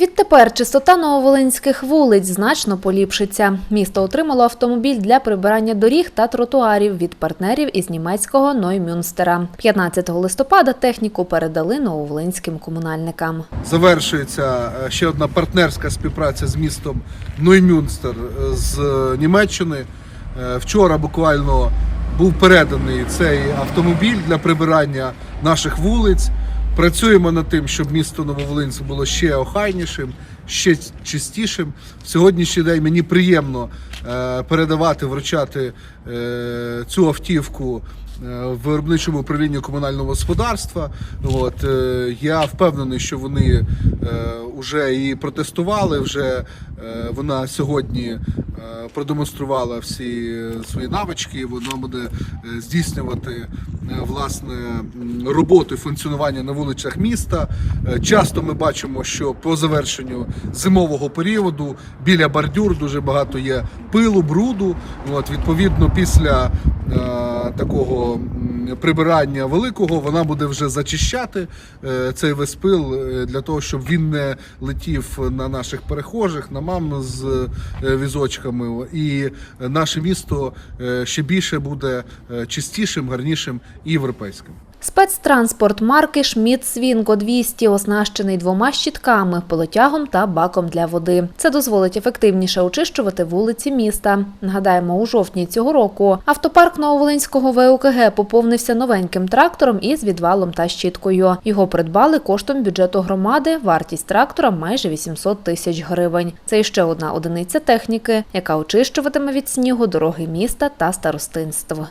Відтепер чистота нововолинських вулиць значно поліпшиться. Місто отримало автомобіль для прибирання доріг та тротуарів від партнерів із німецького Ноймюнстера. 15 листопада техніку передали нововолинським комунальникам. Завершується е, ще одна партнерська співпраця з містом Ноймюнстер з Німеччини. Е, Вчора буквально був переданий цей автомобіль для прибирання наших вулиць. Працюємо над тим, щоб місто Нововолинськ було ще охайнішим, ще чистішим. Сьогоднішній день мені приємно е, передавати, вручати е, цю автівку е, в виробничому управлінні комунального господарства. От, е, я впевнений, що вони вже її протестували. Вже е, вона сьогодні е, продемонструвала всі свої навички. Вона буде е, здійснювати е, власне роботу і функціонування на вулицях міста. Е, Часто ми бачимо, що по завершенню зимового періоду біля бордюр дуже багато є пилу, бруду. От, відповідно, після е, такого прибирання великого вона буде вже зачищати е, цей весь пил е, для того, щоб він не летів на наших перехожих, на мам з е, візочками. І наше місто е, ще більше буде е, чистішим, гарнішим і європейським. Спецтранспорт марки Шміт Свінго 200 оснащений двома щітками, пилотягом та баком для води. Це дозволить ефективніше очищувати вулиці міста. Нагадаємо, у жовтні цього року автопарк Нововолинського ВУКГ поповнився новеньким трактором із відвалом та щіткою. Його придбали коштом бюджету громади. Вартість трактора майже 800 тисяч гривень. Це іще одна одиниця техніки, яка очищуватиме від снігу дороги міста та старостинство.